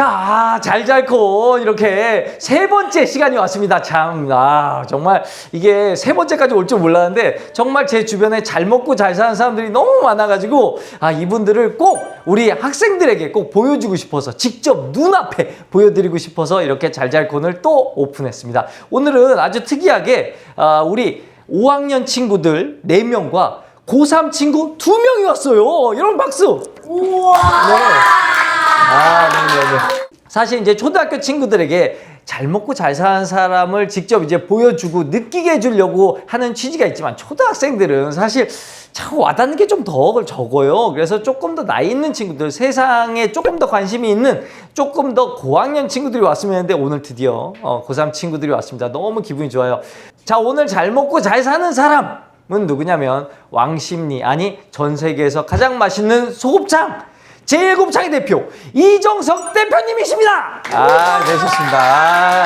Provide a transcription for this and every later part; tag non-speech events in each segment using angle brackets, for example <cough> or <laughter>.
자, 잘잘콘 이렇게 세 번째 시간이 왔습니다. 참, 아, 정말 이게 세 번째까지 올 줄 몰랐는데 정말 제 주변에 잘 먹고 잘 사는 사람들이 너무 많아가지고 아, 이분들을 꼭 우리 학생들에게 꼭 보여주고 싶어서 직접 눈앞에 보여드리고 싶어서 이렇게 잘잘콘을 또 오픈했습니다. 오늘은 아주 특이하게 아, 우리 5학년 친구들 4명과 고3 친구 2명이 왔어요. 여러분 박수! 우와! 아, 네 네 네. 사실 이제 초등학교 친구들에게 잘 먹고 잘 사는 사람을 직접 이제 보여주고 느끼게 해주려고 하는 취지가 있지만 초등학생들은 사실 참 와닿는 게 좀 더 적어요. 그래서 조금 더 나이 있는 친구들, 세상에 조금 더 관심이 있는 조금 더 고학년 친구들이 왔으면 했는데 오늘 드디어 어, 고3 친구들이 왔습니다. 너무 기분이 좋아요. 자, 오늘 잘 먹고 잘 사는 사람! 은 누구냐면 왕십리 아니 전 세계에서 가장 맛있는 소곱창 제일곱창의 대표 이정석 대표님이십니다. 아, 네, 좋습니다.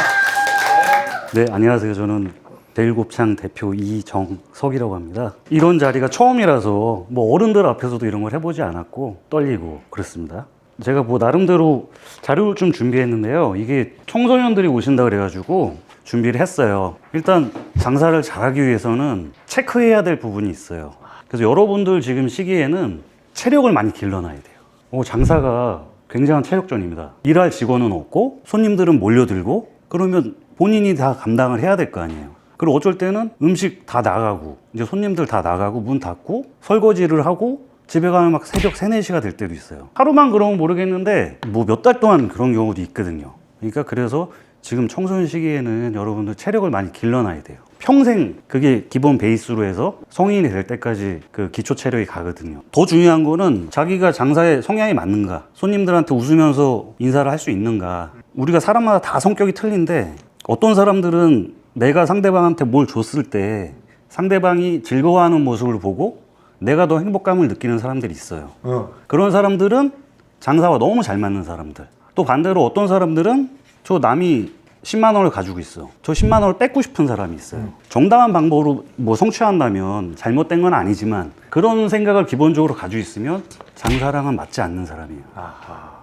네, 안녕하세요. 저는 대일곱창 대표 이정석이라고 합니다. 이런 자리가 처음이라서 뭐 어른들 앞에서도 이런 걸 해보지 않았고 떨리고 그렇습니다. 제가 뭐 나름대로 자료를 좀 준비했는데요. 이게 청소년들이 오신다 그래가지고 준비를 했어요. 일단 장사를 잘하기 위해서는 체크해야 될 부분이 있어요. 그래서 여러분들 지금 시기에는 체력을 많이 길러놔야 돼요. 어, 장사가 굉장한 체력전입니다. 일할 직원은 없고 손님들은 몰려들고 그러면 본인이 다 감당을 해야 될 거 아니에요. 그리고 어쩔 때는 음식 다 나가고 이제 손님들 다 나가고 문 닫고 설거지를 하고 집에 가면 막 새벽 3, 4시가 될 때도 있어요. 하루만 그러면 모르겠는데 뭐 몇 달 동안 그런 경우도 있거든요. 그러니까 그래서 지금 청소년 시기에는 여러분들 체력을 많이 길러놔야 돼요. 평생 그게 기본 베이스로 해서 성인이 될 때까지 그 기초 체력이 가거든요. 더 중요한 거는 자기가 장사에 성향이 맞는가, 손님들한테 웃으면서 인사를 할 수 있는가. 우리가 사람마다 다 성격이 틀린데 어떤 사람들은 내가 상대방한테 뭘 줬을 때 상대방이 즐거워하는 모습을 보고 내가 더 행복감을 느끼는 사람들이 있어요. 어. 그런 사람들은 장사와 너무 잘 맞는 사람들. 또 반대로 어떤 사람들은 저 남이 10만 원을 가지고 있어. 저 10만 원을 뺏고 싶은 사람이 있어요. 정당한 방법으로 뭐 성취한다면 잘못된 건 아니지만 그런 생각을 기본적으로 가지고 있으면 장사랑은 맞지 않는 사람이에요.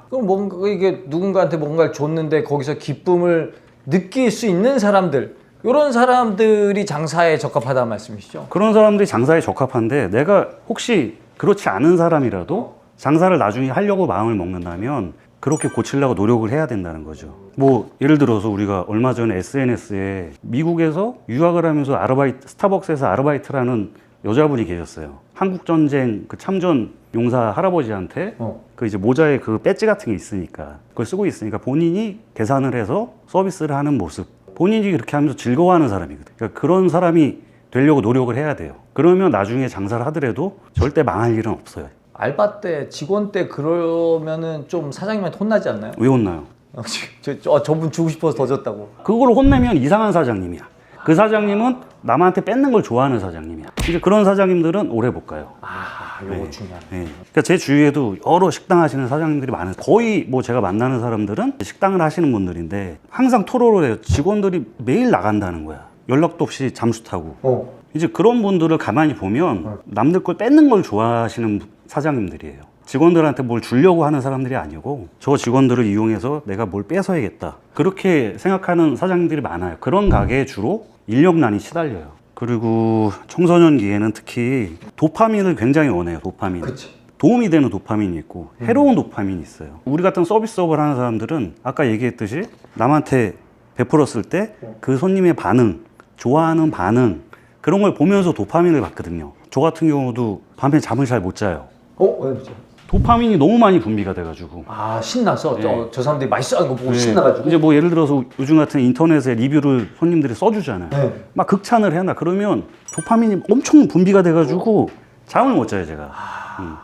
그럼 뭔가 이게 누군가한테 뭔가를 줬는데 거기서 기쁨을 느낄 수 있는 사람들 이런 사람들이 장사에 적합하다는 말씀이시죠? 그런 사람들이 장사에 적합한데 내가 혹시 그렇지 않은 사람이라도 장사를 나중에 하려고 마음을 먹는다면 그렇게 고치려고 노력을 해야 된다는 거죠. 뭐 예를 들어서 우리가 얼마 전에 SNS에 미국에서 유학을 하면서 아르바이트 스타벅스에서 아르바이트라는 여자분이 계셨어요. 한국 전쟁 그 참전 용사 할아버지한테 어. 그 이제 모자에 그 배지 같은 게 있으니까 그걸 쓰고 있으니까 본인이 계산을 해서 서비스를 하는 모습 본인이 그렇게 하면서 즐거워하는 사람이거든요. 그러니까 그런 사람이 되려고 노력을 해야 돼요. 그러면 나중에 장사를 하더라도 절대 망할 일은 없어요. 알바 때 직원 때 그러면은 좀 사장님한테 혼나지 않나요? 왜 혼나요? <laughs> 어, 저, 저, 어, 저분 주고 싶어서 더 줬다고. 그걸 혼내면 이상한 사장님이야. 그 사장님은 남한테 뺏는 걸 좋아하는 사장님이야. 이제 그런 사장님들은 오래 못 가요. 아, 요거 네. 중요하네. 네. 그러니까 제 주위에도 여러 식당 하시는 사장님들이 많아요. 거의 뭐 제가 만나는 사람들은 식당을 하시는 분들인데 항상 토로를 해요. 직원들이 매일 나간다는 거야. 연락도 없이 잠수 타고. 어. 이제 그런 분들을 가만히 보면 남들 걸 뺏는 걸 좋아하시는 사장님들이에요. 직원들한테 뭘 주려고 하는 사람들이 아니고 저 직원들을 이용해서 내가 뭘 뺏어야겠다. 그렇게 생각하는 사장님들이 많아요. 그런 가게에 주로 인력난이 시달려요. 그리고 청소년기에는 특히 도파민을 굉장히 원해요. 도파민. 그치. 도움이 되는 도파민이 있고 해로운 도파민이 있어요. 우리 같은 서비스업을 하는 사람들은 아까 얘기했듯이 남한테 베풀었을 때 그 손님의 반응, 좋아하는 반응 그런 걸 보면서 도파민을 받거든요. 저 같은 경우도 밤에 잠을 잘 못 자요. 어, 왜 그러죠? 도파민이 너무 많이 분비가 돼가지고. 아, 신나서 네. 저, 저 사람들이 맛있어 하는 거 보고 네. 신나가지고. 이제 뭐 예를 들어서 요즘 같은 인터넷에 리뷰를 손님들이 써주잖아요. 네. 막 극찬을 해놔. 그러면 도파민이 엄청 분비가 돼가지고 잠을 못 자요, 제가. 음.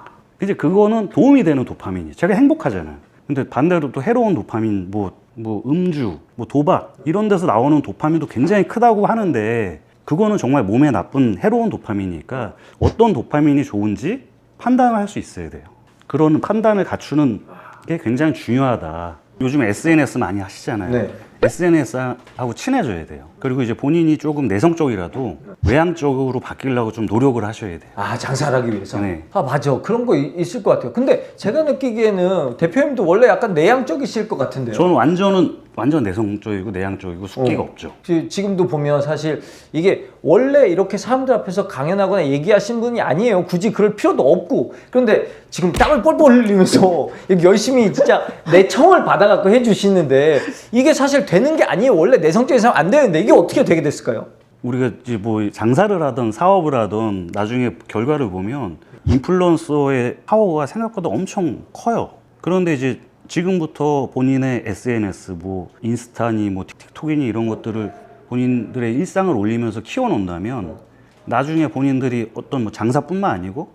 이제 그거는 도움이 되는 도파민이. 제가 행복하잖아요. 근데 반대로 또 해로운 도파민, 뭐, 뭐 음주, 뭐 도박 이런 데서 나오는 도파민도 굉장히 크다고 하는데 그거는 정말 몸에 나쁜 해로운 도파민이니까 어떤 도파민이 좋은지 판단을 할 수 있어야 돼요. 그런 판단을 갖추는 게 굉장히 중요하다. 요즘 SNS 많이 하시잖아요. 네. SNS하고 친해져야 돼요. 그리고 이제 본인이 조금 내성적이라도 외향적으로 바뀌려고 좀 노력을 하셔야 돼요. 아 장사를 하기 위해서. 네. 아 맞아 그런 거 이- 있을 것 같아요. 근데 제가 느끼기에는 대표님도 원래 약간 내향적이실 것 같은데요. 저는 완전은 완전 내성적이고 내향적이고 숙기가 어. 없죠. 지- 지금도 보면 사실 이게 원래 이렇게 사람들 앞에서 강연하거나 얘기하신 분이 아니에요. 굳이 그럴 필요도 없고. 그런데 지금 땀을 뻘뻘 흘리면서 <laughs> 이렇게 열심히 진짜 내 청을 받아갖고 해주시는데 이게 사실 되는 게 아니에요. 원래 내성적인 사람 안 되는데 이게 어떻게 되게 됐을까요? 우리가 이제 뭐 장사를 하든 사업을 하든 나중에 결과를 보면 인플루언서의 파워가 생각보다 엄청 커요. 그런데 이제 지금부터 본인의 SNS, 뭐 인스타니, 뭐 틱톡이니 이런 것들을 본인들의 일상을 올리면서 키워놓는다면 나중에 본인들이 어떤 뭐 장사뿐만 아니고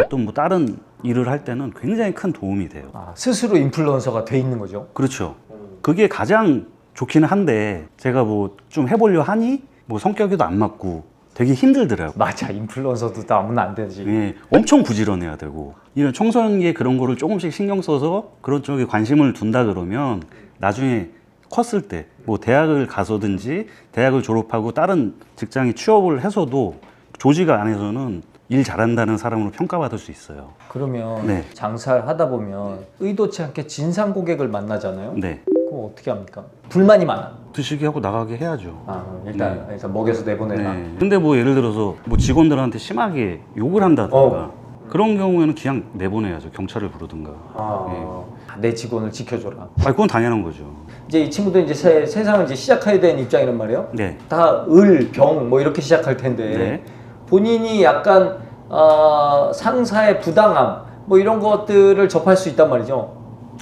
어떤 뭐 다른 일을 할 때는 굉장히 큰 도움이 돼요. 아, 스스로 인플루언서가 돼 있는 거죠. 그렇죠. 그게 가장 좋기는 한데 제가 뭐 좀 해보려 하니 뭐 성격에도 안 맞고 되게 힘들더라고요. 맞아 인플루언서도 다 아무나 안 되지. 예, 엄청 부지런해야 되고 이런 청소년기에 그런 거를 조금씩 신경 써서 그런 쪽에 관심을 둔다 그러면 나중에 컸을 때 뭐 대학을 가서든지 대학을 졸업하고 다른 직장에 취업을 해서도 조직 안에서는 일 잘한다는 사람으로 평가받을 수 있어요. 그러면 네. 장사를 하다 보면 의도치 않게 진상 고객을 만나잖아요. 네. 그럼 어떻게 합니까? 불만이 많아. 드시게 하고 나가게 해야죠. 아, 일단 일단 먹여서 내보내라. 네. 근데 뭐 예를 들어서 뭐 직원들한테 심하게 욕을 한다든가 어. 그런 경우에는 그냥 내보내야죠. 경찰을 부르든가. 아, 내 직원을 지켜줘라. 아, 그건 당연한 거죠. 이제 이 친구도 이제 세, 세상을 이제 시작해야 되는 입장이란 말이에요. 네. 다 을, 병, 뭐 이렇게 시작할 텐데 네. 본인이 약간 어, 상사의 부당함, 뭐 이런 것들을 접할 수 있단 말이죠.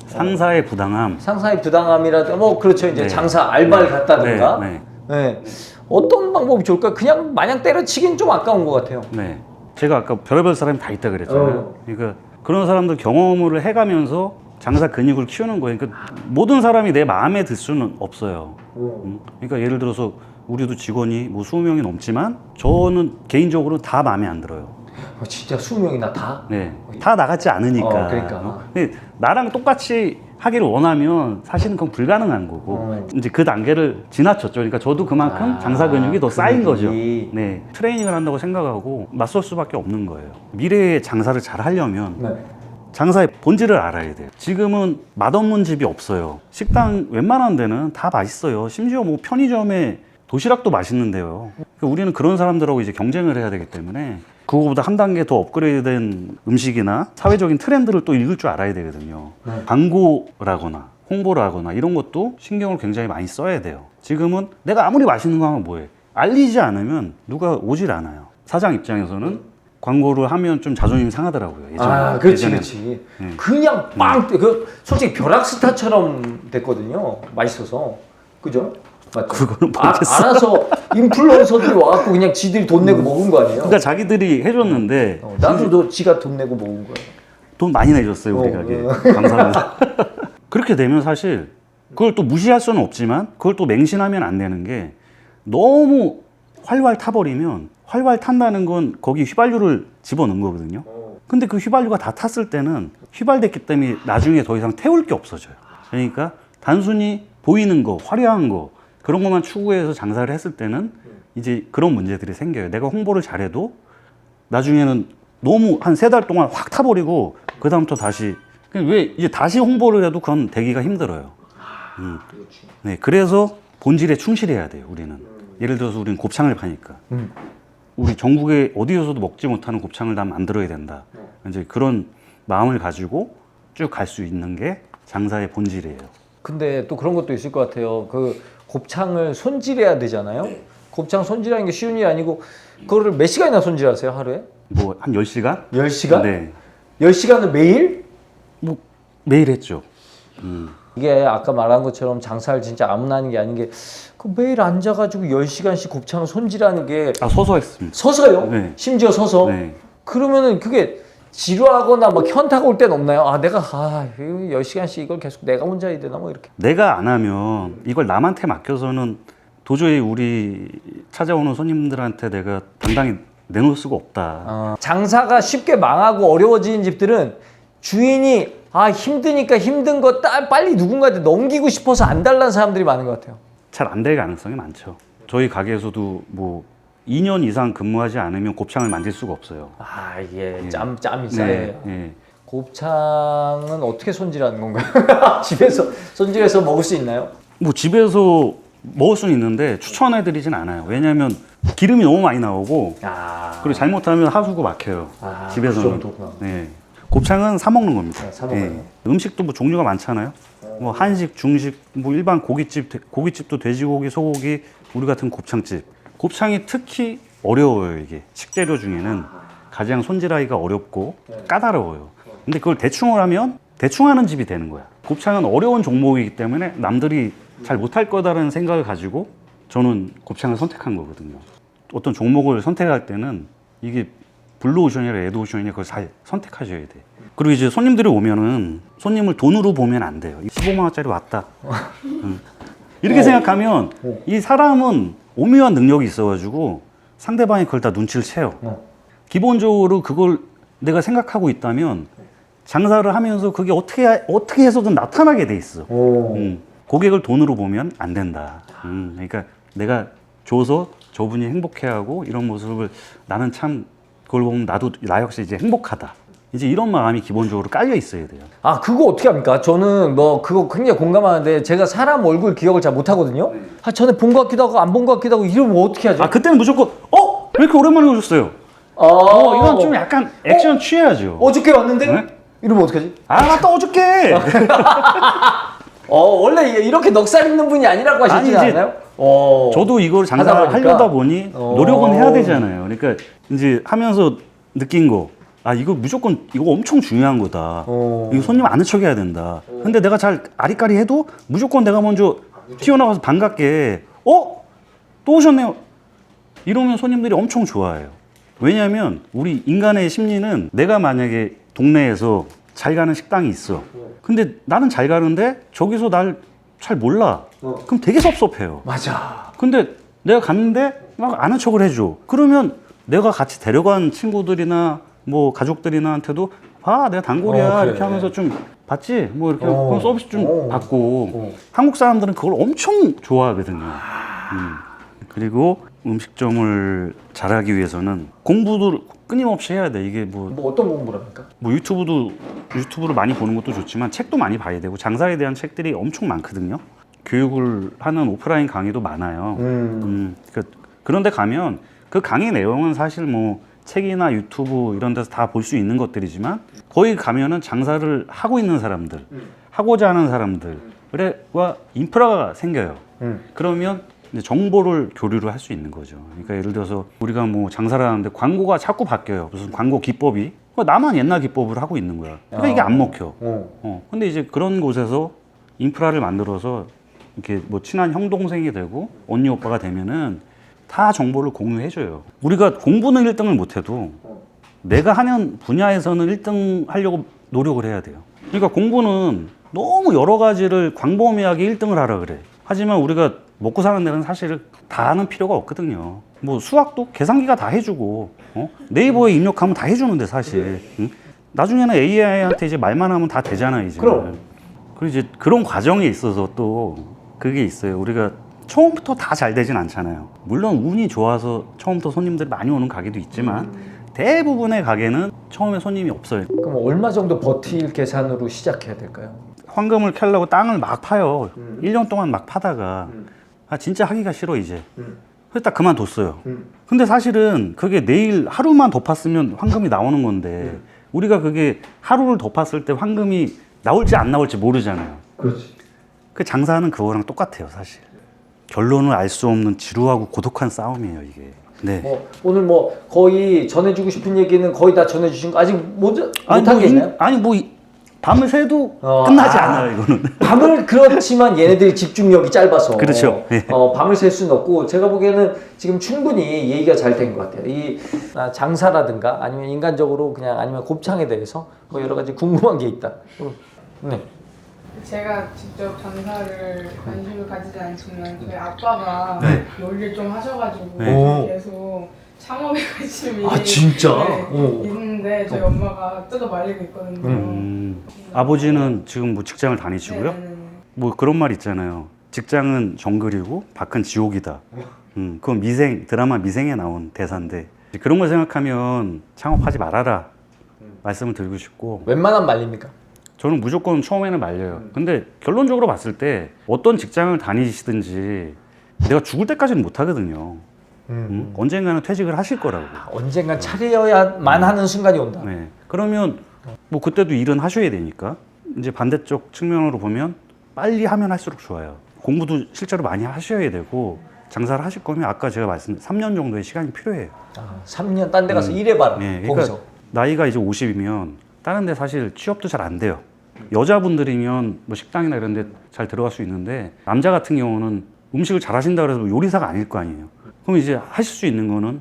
상사의 부당함. 상사의 부당함이라도 뭐 그렇죠 이제 네. 장사 알바를 갔다든가 네, 네. 어떤 방법이 좋을까? 그냥 마냥 때려치긴 좀 아까운 것 같아요. 네. 제가 아까 별의별 사람이 다 있다 그랬잖아요. 어. 그러니까 그런 사람들 경험을 해가면서 장사 근육을 키우는 거예요. 그러니까 모든 사람이 내 마음에 들 수는 없어요. 음, 그러니까 예를 들어서 우리도 직원이 뭐 20명이 넘지만 저는 개인적으로 다 마음에 안 들어요. 어, 진짜 수명이나 다. 네. 다 나같지 않으니까. 어, 그러니까. 어? 근데 나랑 똑같이 하기를 원하면 사실은 그건 불가능한 거고 어. 이제 그 단계를 지나쳤죠. 그러니까 저도 그만큼 아, 장사 근육이 더 쌓인 거죠. 근육이. 네. 트레이닝을 한다고 생각하고 맞설 수밖에 없는 거예요. 미래의 장사를 잘 하려면 네. 장사의 본질을 알아야 돼요. 지금은 맛없는 집이 없어요. 식당 웬만한 데는 다 맛있어요. 심지어 뭐 편의점에 도시락도 맛있는데요. 그러니까 우리는 그런 사람들하고 이제 경쟁을 해야 되기 때문에 그거보다 한 단계 더 업그레이드된 음식이나 사회적인 트렌드를 또 읽을 줄 알아야 되거든요. 네. 광고라거나 홍보를 하거나 이런 것도 신경을 굉장히 많이 써야 돼요. 지금은 내가 아무리 맛있는 거 하면 뭐해? 알리지 않으면 누가 오질 않아요. 사장 입장에서는 광고를 하면 좀 자존심 상하더라고요. 예전에. 아, 그렇지, 예전에. 그렇지. 네. 그냥 빵, 그 솔직히 벼락스타처럼 됐거든요. 맛있어서, 그죠? 맞죠? 그거는 아, 모르겠어. 알아서 인플루언서들이 와갖고 그냥 지들이 돈 내고 먹은 거 아니에요? 그러니까 자기들이 해줬는데 어, 나도 너 지가 돈 내고 먹은 거야. 돈 많이 내줬어요 우리 어, 가게 어. 감사합니다. <laughs> 그렇게 되면 사실 그걸 또 무시할 수는 없지만 그걸 또 맹신하면 안 되는 게 너무 활활 타버리면 활활 탄다는 건 거기 휘발유를 집어넣은 거거든요. 근데 그 휘발유가 다 탔을 때는 휘발됐기 때문에 나중에 더 이상 태울 게 없어져요. 그러니까 단순히 보이는 거, 화려한 거 그런 것만 추구해서 장사를 했을 때는 이제 그런 문제들이 생겨요. 내가 홍보를 잘해도 나중에는 너무 한 세 달 동안 확 타버리고 그 다음부터 다시 그냥 왜 이제 다시 홍보를 해도 그건 되기가 힘들어요. 음. 네, 그래서 본질에 충실해야 돼요. 우리는 예를 들어서 우리는 곱창을 파니까 음. 우리 전국에 어디에서도 먹지 못하는 곱창을 다 만들어야 된다. 이제 그런 마음을 가지고 쭉 갈 수 있는 게 장사의 본질이에요. 근데 또 그런 것도 있을 것 같아요. 그 곱창을 손질해야 되잖아요. 곱창 손질하는 게 쉬운 일이 아니고 그거를 몇 시간이나 손질하세요 하루에? 뭐 한 10시간? 10시간? 네. 10시간을 매일? 뭐 매일 했죠. 음. 이게 아까 말한 것처럼 장사를 진짜 아무나 하는 게 아닌 게 그 매일 앉아가지고 10시간씩 곱창을 손질하는 게 아 서서 했습니다. 서서요? 네. 심지어 서서? 네. 그러면은 그게 지루하거나 막 현타가 올 때는 없나요? 아 내가 아 10시간씩 이걸 계속 내가 혼자 해야 되나 뭐 이렇게 내가 안 하면 이걸 남한테 맡겨서는 도저히 우리 찾아오는 손님들한테 내가 당당히 내놓을 수가 없다. 어, 장사가 쉽게 망하고 어려워지는 집들은 주인이 아 힘드니까 힘든 거 따- 빨리 누군가한테 넘기고 싶어서 안 달라는 사람들이 많은 것 같아요. 잘 안 될 가능성이 많죠. 저희 가게에서도 뭐 2년 이상 근무하지 않으면 곱창을 만들 수가 없어요. 아 이게 예. 짬 짬이 쌓여요. 네. 곱창은 어떻게 손질하는 건가요? <laughs> 집에서 손질해서 먹을 수 있나요? 뭐 집에서 먹을 수는 있는데 추천해드리진 않아요. 왜냐하면 기름이 너무 많이 나오고 아 그리고 잘못하면 하수구 막혀요. 아, 집에서는. 그 정도구나. 네. 곱창은 사 먹는 겁니다. 네, 사 먹어요. 음식도 뭐 종류가 많잖아요. 뭐 한식, 중식, 뭐 일반 고깃집, 돼- 고깃집도 돼지고기, 소고기, 우리 같은 곱창집. 곱창이 특히 어려워요 이게 식재료 중에는 가장 손질하기가 어렵고 네. 까다로워요. 근데 그걸 대충을 하면 대충 하는 집이 되는 거야. 곱창은 어려운 종목이기 때문에 남들이 잘 못할 거다라는 생각을 가지고 저는 곱창을 선택한 거거든요. 어떤 종목을 선택할 때는 이게 블루오션이라 레드오션이냐 그걸 잘 선택하셔야 돼. 그리고 이제 손님들이 오면은 손님을 돈으로 보면 안 돼요. 15만 원짜리 왔다. <laughs> 응. 이렇게 생각하면 어. 이 사람은 오묘한 능력이 있어가지고 상대방이 그걸 다 눈치를 채요. 어. 기본적으로 그걸 내가 생각하고 있다면 장사를 하면서 그게 어떻게 어떻게 해서든 나타나게 돼 있어. 오. 음, 고객을 돈으로 보면 안 된다. 음, 그러니까 내가 줘서 저분이 행복해하고 이런 모습을 나는 참 그걸 보면 나도 나 역시 이제 행복하다. 이제 이런 마음이 기본적으로 깔려 있어야 돼요. 아 그거 어떻게 합니까? 저는 뭐 그거 굉장히 공감하는데 제가 사람 얼굴 기억을 잘 못하거든요. 아 전에 본 것 같기도 하고 안 본 것 같기도 하고 이러면 어떻게 하죠? 아 그때는 무조건 어? 왜 이렇게 오랜만에 오셨어요? 아, 어, 이건 좀 약간 액션 취해야죠. 어저께 왔는데 네? 이러면 어떡하지? 아, 맞다 어저께. <laughs> 어 원래 이렇게 넉살 있는 분이 아니라고 하시지 이제 않나요? 어. 저도 이걸 장사를 보니까. 하려다 보니 어. 노력은 해야 되잖아요. 그러니까 이제 하면서 느낀 거, 아 이거 무조건 이거 엄청 중요한 거다. 어. 이거 손님 아는 척 해야 된다. 근데 내가 잘 아리까리 해도 무조건 내가 먼저 튀어나가서 반갑게, 어? 또 오셨네요. 이러면 손님들이 엄청 좋아해요. 왜냐하면 우리 인간의 심리는 내가 만약에 동네에서 잘 가는 식당이 있어. 근데 나는 잘 가는데 저기서 날 잘 몰라. 어. 그럼 되게 섭섭해요. 맞아. 근데 내가 갔는데 막 아는 척을 해줘. 그러면 내가 같이 데려간 친구들이나 뭐 가족들이나한테도 아 내가 단골이야 어, 그래. 이렇게 하면서 좀 봤지 뭐 이렇게 어. 그런 서비스 좀 어. 받고 어. 한국 사람들은 그걸 엄청 좋아하거든요. 음. 그리고 음식점을 잘하기 위해서는 공부도 끊임없이 해야 돼. 이게 뭐 뭐 어떤 공부를 합니까? 뭐 유튜브도 유튜브를 많이 보는 것도 좋지만 책도 많이 봐야 되고 장사에 대한 책들이 엄청 많거든요. 교육을 하는 오프라인 강의도 많아요. 음. 음, 그, 그런데 가면 그 강의 내용은 사실 뭐 책이나 유튜브 이런 데서 다 볼 수 있는 것들이지만 거기 가면은 장사를 하고 있는 사람들, 하고자 하는 사람들과 인프라가 생겨요. 음. 그러면 정보를 교류를 할 수 있는 거죠. 그러니까 예를 들어서 우리가 뭐 장사를 하는데 광고가 자꾸 바뀌어요. 무슨 광고 기법이. 그러니까 나만 옛날 기법을 하고 있는 거야. 그러니까 이게 안 먹혀. 어. 어. 근데 이제 그런 곳에서 인프라를 만들어서 이렇게 뭐 친한 형 동생이 되고 언니 오빠가 되면은 다 정보를 공유해줘요. 우리가 공부는 1등을 못해도 내가 하는 분야에서는 1등 하려고 노력을 해야 돼요. 그러니까 공부는 너무 여러 가지를 광범위하게 1등을 하라 그래. 하지만 우리가 먹고 사는 데는 사실 다 하는 필요가 없거든요. 뭐 수학도 계산기가 다 해주고 어? 네이버에 입력하면 다 해주는데 사실 응? 나중에는 AI한테 이제 말만 하면 다 되잖아 이제. 그럼. 그리고 이제 그런 과정에 있어서 또 그게 있어요. 우리가 처음부터 다 잘 되진 않잖아요. 물론 운이 좋아서 처음부터 손님들이 많이 오는 가게도 있지만 대부분의 가게는 처음에 손님이 없어요. 그럼 얼마 정도 버틸 계산으로 시작해야 될까요? 황금을 캐려고 땅을 막 파요. 음. 1년 동안 막 파다가 음. 아 진짜 하기가 싫어 이제. 음. 그래서 딱 그만뒀어요. 음. 근데 사실은 그게 내일 하루만 더 팠으면 황금이 나오는 건데 우리가 그게 하루를 더 팠을 때 황금이 나올지 안 나올지 모르잖아요. 그렇지. 그 장사는 그거랑 똑같아요, 사실. 결론을 알 수 없는 지루하고 고독한 싸움이에요, 이게. 네. 뭐 오늘 뭐 거의 전해주고 싶은 얘기는 거의 다 전해주신 거 아직 못 못한 뭐, 게 인- 있나요? 아니 뭐 이- 밤을 새도 어, 끝나지 아. 않아요, 이거는. <laughs> 밤을 그렇지만 얘네들이 집중력이 짧아서 그렇죠. 예. 어, 밤을 셀 수는 없고 제가 보기에는 지금 충분히 얘기가 잘 된 것 같아요. 이 아, 장사라든가 아니면 인간적으로 그냥 아니면 곱창에 대해서 뭐 여러 가지 궁금한 게 있다. 음, 네. 제가 직접 장사를 관심을 가지지 않지만 저희 아빠가 네. 요리를 좀 하셔가지고 네. 계속 창업에 <laughs> 관심이 아, 진짜? 네, 오. 있는데 저희 엄마가 뜯어 말리고 있거든요. 음, 아버지는 지금 뭐 직장을 다니시고요. 네네네. 뭐 그런 말 있잖아요. 직장은 정글이고 밖은 지옥이다. 음, 그건 미생 드라마 미생에 나온 대사인데 그런 걸 생각하면 창업하지 말아라 말씀을 드리고 싶고 웬만하면 말립니까? 저는 무조건 처음에는 말려요. 근데 결론적으로 봤을 때 어떤 직장을 다니시든지 내가 죽을 때까지는 못 하거든요. 음? 언젠가는 퇴직을 하실 거라고. 언젠간 차려야만 하는 순간이 온다. 네. 그러면 뭐 그때도 일은 하셔야 되니까 이제 반대쪽 측면으로 보면 빨리 하면 할수록 좋아요. 공부도 실제로 많이 하셔야 되고 장사를 하실 거면 아까 제가 말씀드린 3년 정도의 시간이 필요해요. 아, 3년 딴 데 가서 일해봐라. 네, 그러니까 거기서. 나이가 이제 50이면 다른 데 사실 취업도 잘 안 돼요. 여자분들이면 뭐 식당이나 이런 데 잘 들어갈 수 있는데 남자 같은 경우는 음식을 잘 하신다 그래도 요리사가 아닐 거 아니에요. 그럼 이제 하실 수 있는 거는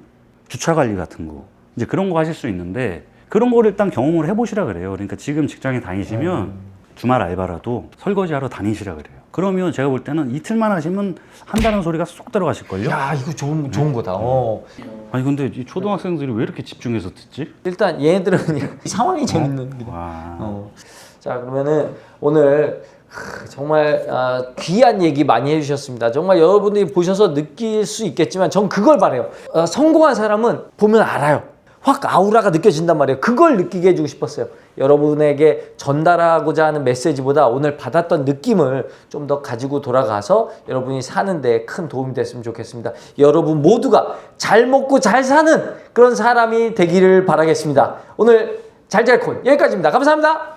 주차 관리 같은 거. 이제 그런 거 하실 수 있는데 그런 거를 일단 경험을 해보시라 그래요. 그러니까 지금 직장에 다니시면 주말 알바라도 설거지 하러 다니시라 그래요. 그러면 제가 볼 때는 이틀만 하시면 한다는 소리가 쏙 들어가실걸요? 야 이거 좋은 좋은 거다. 어. 아니 근데 이 초등학생들이 왜 이렇게 집중해서 듣지? 일단 얘네들은 그냥 <laughs> 이 상황이 재밌는. 거다. 와. 어. 자 그러면은 오늘 크, 정말 아, 귀한 얘기 많이 해주셨습니다. 정말 여러분들이 보셔서 느낄 수 있겠지만 전 그걸 바래요. 어, 성공한 사람은 보면 알아요. 확 아우라가 느껴진단 말이에요. 그걸 느끼게 해주고 싶었어요. 여러분에게 전달하고자 하는 메시지보다 오늘 받았던 느낌을 좀 더 가지고 돌아가서 여러분이 사는데 큰 도움이 됐으면 좋겠습니다. 여러분 모두가 잘 먹고 잘 사는 그런 사람이 되기를 바라겠습니다. 오늘 잘잘콘 여기까지입니다. 감사합니다.